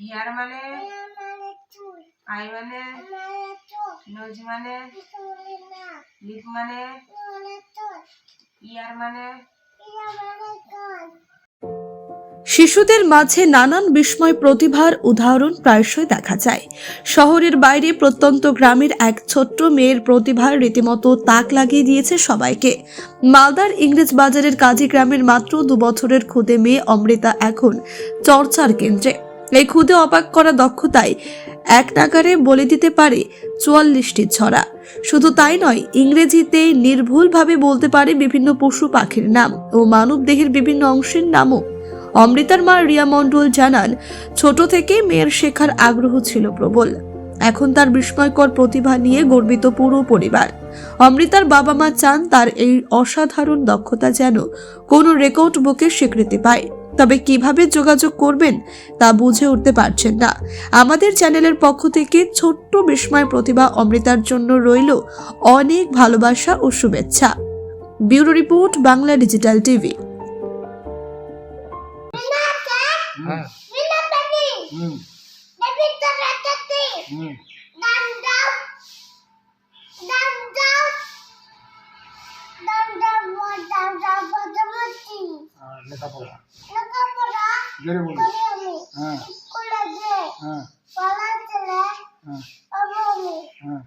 ইয়ার মানে? আই মানে? নোজ মানে? লিপ মানে? ইয়ার মানে? শিশুদের মাঝে নানান বিস্ময় প্রতিভার উদাহরণ প্রায়শই দেখা যায়। শহরের বাইরে প্রত্যন্ত গ্রামের এক ছোট্ট মেয়ের প্রতিভার রীতিমতো তাক লাগিয়ে দিয়েছে সবাইকে। মালদার ইংরেজ বাজারের কাজী গ্রামের মাত্র দু বছরের খুদে মেয়ে অমৃতা এখন চর্চার কেন্দ্রে। এই খুদে অবাক করা দক্ষতায় এক নাগারে বলে দিতে পারে চুয়াল্লিশটি ছড়া। শুধু তাই নয়, ইংরেজিতে নির্ভুলভাবে বলতে পারে বিভিন্ন পশু পাখির নাম ও মানব দেহের বিভিন্ন অংশের নামও। অমৃতার মা রিয়া মণ্ডল জানান, ছোট থেকে মেয়ের শেখার আগ্রহ ছিল প্রবল। এখন তার বিস্ময়কর প্রতিভা নিয়ে গর্বিত পুরো পরিবার। অমৃতার বাবা মা চান তার এই অসাধারণ দক্ষতা যেন কোনো রেকর্ড বুকে স্বীকৃতি পায়। তবে কীভাবে যোগাযোগ করবেন তা বুঝে উঠতে পারছেন না আমাদের চ্যানেলের পক্ষ থেকে ছোট্ট বিস্ময় প্রতিভা অমৃতার জন্য রইল অনেক ভালোবাসা ও শুভেচ্ছা bureau report Bangla digital TV হ্যাঁ লেখাপড়া जोरे बोलो हाँ हाँ हाँ हाँ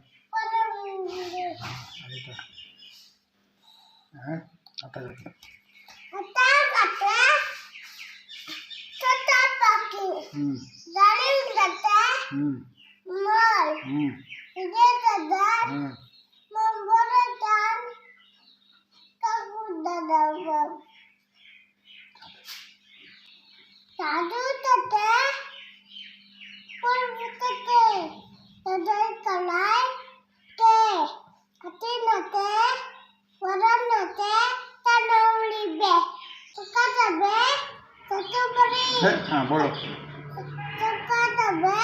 हाँ आता है हम्म हम्म दादू तो तते पर वो तो तते तते कलाई ते अति न नते वरन न नते तनौली बे। तुका तो तबे ततुबरी हाँ हाँ, बोलो। तुका तो तबे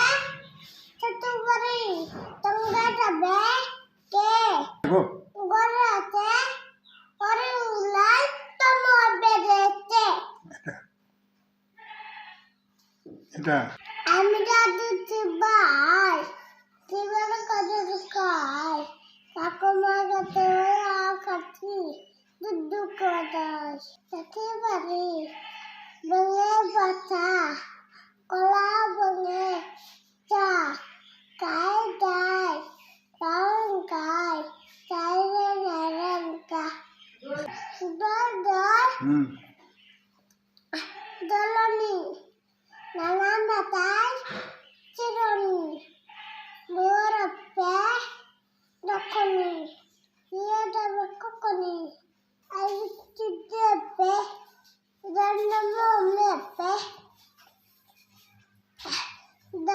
ततुबरी तंगा तबे के। देखो এটা আমি দাদু ভাই কিভাবে কাজে খাই ঠাকুমা কাছে খাচ্ছি দুধ কদাস খেতে পারি বঙে বাচ্চা কলা বঙে চা কাই গাই রাউন গাই চাইলে নারায়ণ কা দর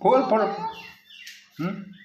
不是不是，嗯。